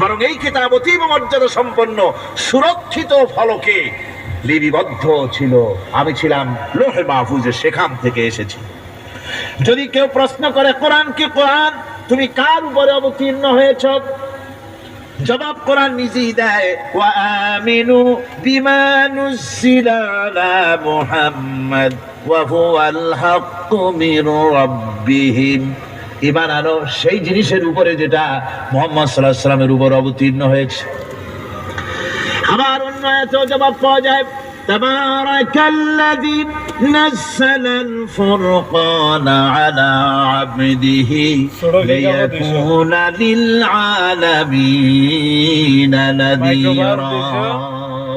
বরং এই কিতাব অতীব মর্যাদা সম্পন্ন, সুরক্ষিত ফলকে লিপিবদ্ধ ছিল। আমি ছিলাম লোহে মাহফুজে সেখান থেকে এসেছি। যদি কেউ প্রশ্ন করে, কোরআন কি কোরআন? তুমি কার উপরে অবতীর্ণ হয়েছ? জবাব কোরআন নিজেই দেয়, ওয়া আমিনু বিমা নুজিলা মুহাম্মদ, ওয়া হুয়াল হাক্কু মির রাব্বিহিম। ইমান আনো সেই জিনিসের উপরে যেটা মোহাম্মদ সাল্লাল্লাহু আলাইহি সাল্লামের উপর অবতীর্ণ হয়েছে আবার অন্য এত জবাব পাওয়া যায় تبارك الذي نزل الفرقان على عبده ليكون للعالمين نذيرا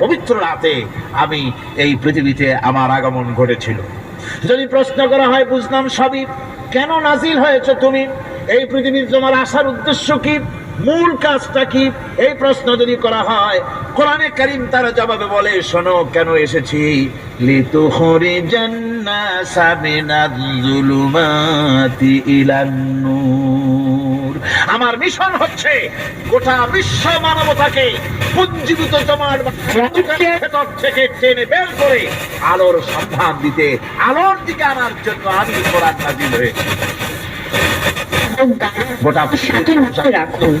পবিত্র রাতে আমি এই পৃথিবীতে আমার আগমন ঘটেছিল। যদি প্রশ্ন করা হয়, বুঝলাম সবই। কেন নাজিল হয়েছে তুমি? এই পৃথিবীর তোমার আসার উদ্দেশ্য কি? মূল কাজটা কি? এই প্রশ্ন যদি করা হয়, কোরআনে করিম তার জবাবে বলে, শোনো, কেন এসেছি? মিনাজ-জুলুমাতি ইলান-নূর আমার মিশন হচ্ছে গোটা বিশ্ব মানবতাকে পুঞ্জীভূত জমাট ভেতর থেকে টেনে বের করে আলোর সন্ধান দিতে, আলোর দিকে আনার জন্য আমি কোরআন নাজিল হয়েছি। রাখুন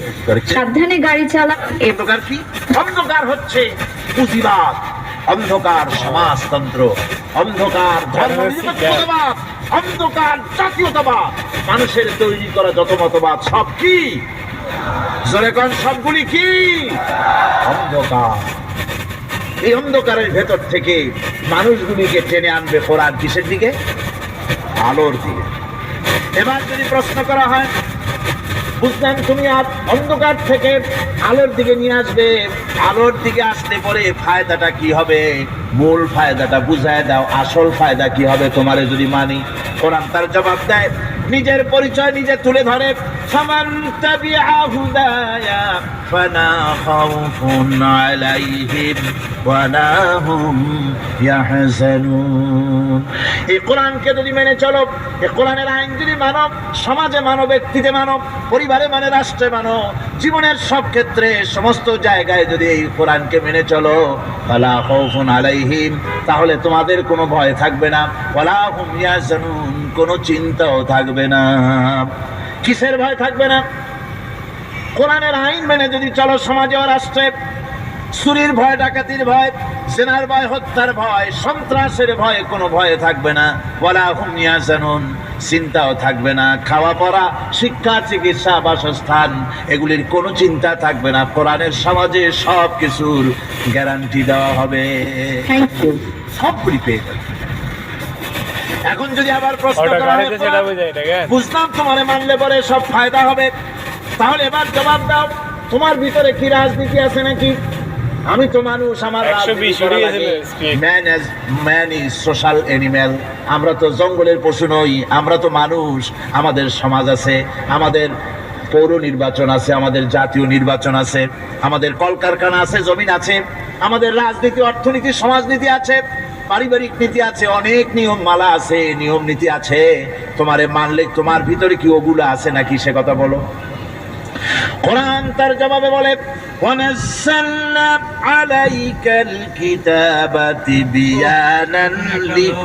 সাবধানে গাড়ি চালা অন্ধকার কি? অন্ধকার হচ্ছে পুঁজিবাদ অন্ধকার সমাজতন্ত্র অন্ধকার ধর্মনিরপেক্ষতাবাদ অন্ধকার জাতীয়তাবাদ। মানুষের তৈরি করা যত মতবাদ সব কি? সবগুলি কি? অন্ধকার। এই অন্ধকারের ভেতর থেকে মানুষগুলিকে টেনে আনবে কোরআন কিসের দিকে? আলোর দিকে। এবার যদি প্রশ্ন করা হয়, বুঝলেন তুমি অন্ধকার থেকে আলোর দিকে নিয়ে আসবে। আলোর দিকে আসতে পরে ফায়দাটা কি হবে? মূল ফায়দাটা বুঝায় দাও, আসল ফায়দা কি হবে তোমারে যদি মানি? কোরআন তার জবাব দেয় নিজের পরিচয় নিজে তুলে ধরে। ইয়াহজানুন। এই কোরআনকে যদি মেনে চলো, এই কোরআনের আইন যদি মানব সমাজে মানব ব্যক্তিতে মানব পরিবারে মানে রাষ্ট্রে মানো, জীবনের সব ক্ষেত্রে, সমস্ত জায়গায় যদি এই কোরআনকে মেনে চলো আলাইহিম, তাহলে তোমাদের কোনো ভয় থাকবে না। ওয়ালা হুম ইয়াহজানুন। কোনো চিন্তাও থাকবে না। কিসের ভয় থাকবে না? কোরআনের আইন মেনে যদি চলো সমাজে ও রাষ্ট্রে চুরির ভয় ডাকাতির ভয় সেনার ভয় হত্যার ভয় সন্ত্রাসের ভয় কোনো ভয় থাকবে না। বলা হুমিয়া জানুন চিন্তাও থাকবে না। খাওয়া পড়া শিক্ষা চিকিৎসা বাসস্থান এগুলির কোনো চিন্তা থাকবে না। কোরআনের সমাজে সব কিছুর গ্যারান্টি দেওয়া হবে। সবগুলি পেয়ে যাবে। এখন যদি আবার প্রশ্ন করা হয় বুঝলাম তোমারে মানলে পরে সব ফায়দা হবে। তাহলে এবার জবাব দাও তোমার ভিতরে কি রাজনীতি আছে নাকি? আমি তো মানুষ আমার 120 উড়িয়ে দিলে speed। Man as man is social animal আমরা তো জঙ্গলের পশু নই আমরা তো মানুষ। আমাদের সমাজ আছে আমাদের পৌর নির্বাচন আছে আমাদের জাতীয় নির্বাচন আছে আমাদের কলকারখানা আছে জমিন আছে আমাদের রাজনীতি অর্থনীতি সমাজনীতি আছে। পারিবারিক নীতি আছে অনেক নিয়ম মালা আছে নিয়ম নীতি আছে তোমারে মানলে তোমার ভিতরে কি ওগুলো আছে নাকি সে কথা বলো কোরআন তার জবাবে বলে وَنَزَّلْنَا عَلَيْكَ الْكِتَابَ تِبْيَانًا لِكُلِّ